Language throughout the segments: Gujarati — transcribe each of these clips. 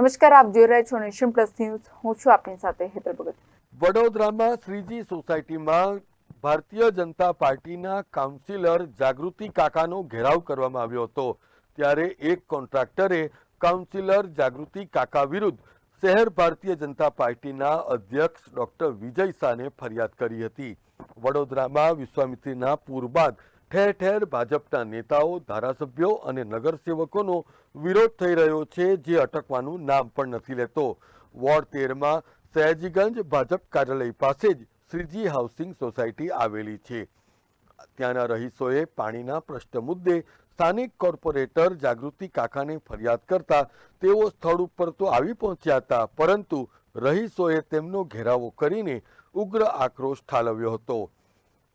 નમસ્કાર, આપ જોઈ રહ્યા છો નેશન પ્લસ ન્યૂઝ. હું છું આપની સાથે હેતર ભગત. વડોદરામાં શ્રીજી સોસાયટીમાં ભારતીય જનતા પાર્ટીના કાઉન્સિલર જાગૃતિ કાકાનો ઘેરાવ કરવામાં આવ્યો હતો. ત્યારે એક કોન્ટ્રાક્ટરે કાઉન્સિલર જાગૃતિ કાકા વિરુદ્ધ શહેર ભારતીય જનતા પાર્ટીના અધ્યક્ષ ડોક્ટર વિજય શાહને ફરિયાદ કરી હતી. વડોદરામાં વિશ્વામિત્રીના પૂર બાદ ઠેર ઠેર ભાજપના નેતાઓ, ધારાસભ્યો અને નગરસેવકોનો વિરોધ થઈ રહ્યો છે, જે અટકવાનું નામ પણ નથી લેતો. વોર્ડ તેરમાં સયાજીગંજ ભાજપ કાર્યાલય પાસે જ શ્રીજી હાઉસિંગ સોસાયટી આવેલી છે. ત્યાંના રહીશોએ પાણીના પ્રશ્ન મુદ્દે સ્થાનિક કોર્પોરેટર જાગૃતિ કાકાને ફરિયાદ કરતા તેઓ સ્થળ ઉપર તો આવી પહોંચ્યા હતા, પરંતુ રહીશોએ તેમનો ઘેરાવો કરીને ઉગ્ર આક્રોશ ઠાલવ્યો હતો.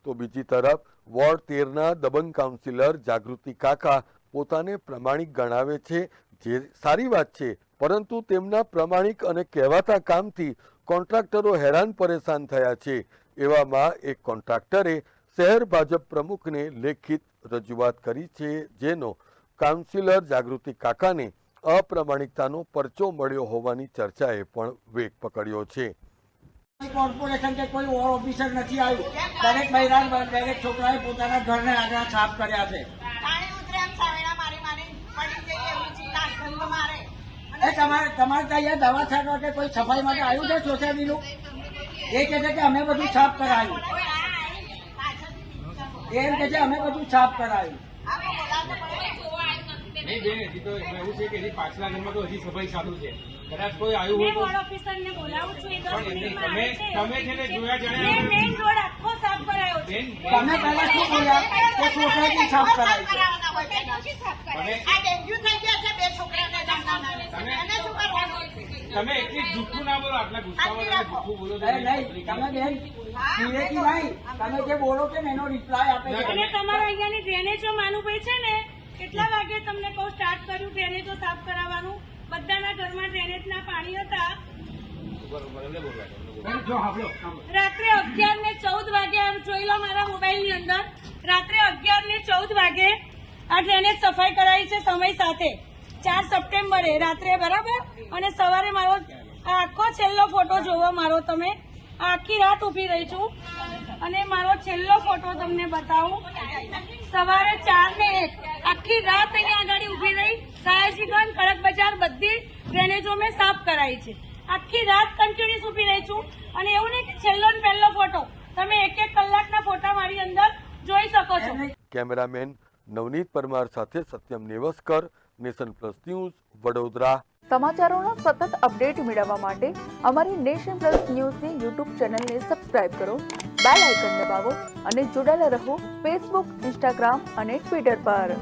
તો બીજી તરફ, વોર્ડ તેરના દબંગ કાઉન્સિલર જાગૃતિ કાકા પોતાને પ્રમાણિક ગણાવે છે, જે સારી વાત છે, પરંતુ તેમના પ્રમાણિક અને કહેવાતા કામથી કોન્ટ્રાક્ટરો હેરાન પરેશાન થયા છે. એવામાં એક કોન્ટ્રાક્ટરે શહેર ભાજપ પ્રમુખને લેખિત રજૂઆત કરી છે, જેનો કાઉન્સિલર જાગૃતિ કાકાને અપ્રમાણિકતાનો પરચો મળ્યો હોવાની ચર્ચાએ પણ વેગ પકડ્યો છે. કોર્પોરેશન કે કોઈ ઓર ઓફિસર નથી આવ્યું. દરેક મહિલા દરેક છોકરાએ પોતાના ઘરને આગળ સાફ કર્યા છે. એ તમારે તમારે ત્યાં દવા છાંટવા કે કોઈ સફાઈ માટે આવ્યું છે સોસાયટીનું એ કહે છે કે અમે બધું સાફ કરાયું. એમ કે છે અમે બધું સાફ કરાયું. નહીં બેન હજી તો એવું છે કે હજી પાછલા ઘરમાં તો હજી સફાઈ ચાલુ છે. કદાચ કોઈ આવ્યું હોય વોર્ડ ઓફિસરને બોલાવું છું એ દસ મિનિટમાં તમે આવે છે. તમે છે ને જોયા મેં મેઇન રોડ આખો સાફ કરાયો છે. તમે પહેલા શું બોલ્યા? કે સોસાયટી સાફ કરાવી છે. કરાવવાના હોય તે નથી સાફ કરાય. આ ડેન્ગ્યુ થઈ ગયા છે બે છોકરાને જમવાના એને શું કરવાનું? તમે એટલી જૂઠું ના બોલો આટલા ગુસ્સામાં તમે જૂઠું બોલો નહીં તમે બેન ધીરેથી નહીં તમે જે બોલો છો એનો રિપ્લાય આપે છે. અને તમારા અહીંયાની ડ્રેનેજો માનુભાઈ છે ને કેટલા વાગે તમને કહું સ્ટાર્ટ કર્યું ડ્રેનેજો સાફ કરાવવાનું? બધાના ઘરમાં ડ્રેનેજના પાણી હતા. રાત્રે અગિયાર ને ચૌદ વાગે આમ જોઈ લો મારા મોબાઈલની અંદર. રાત્રે અગિયાર ને ચૌદ વાગે આ ડ્રેનેજ સફાઈ કરાવી છે સમય સાથે. ચાર સપ્ટેમ્બરે રાત્રે બરાબર? અને સવારે મારો આ આખો છેલ્લો ફોટો જોવો મારો તમે. આખી રાત ઊભી રહી છું. અને મારો છેલ્લો ફોટો તમને બતાવું. સવારે ચાર ને એક. આખી રાત અહીંયા આગળ ઊભી રહી. બધી ડ્રેનેજો મેં સાફ કરાવી છે. આખી રાત કન્ટિન્યુઅસ ઊભી રહી છું. અને એવું નહીં કે છેલ્લો ને પહેલો ફોટો તમે એક એક કલાકના ફોટા મારી અંદર જોઈ શકો છો. કેમેરામેન નવનીત પરમાર સાથે Satyam Nevaskar Nation Plus News Vadodara. સમાચારોના સતત અપડેટ મેળવવા માટે અમારી નેશન પ્લસ ન્યૂઝની યુટ્યુબ ચેનલને સબસ્ક્રાઇબ કરો બેલ આઇકન દબાવો અને જોડાયેલા રહો ફેસબુક ઇન્સ્ટાગ્રામ અને ટ્વિટર પર.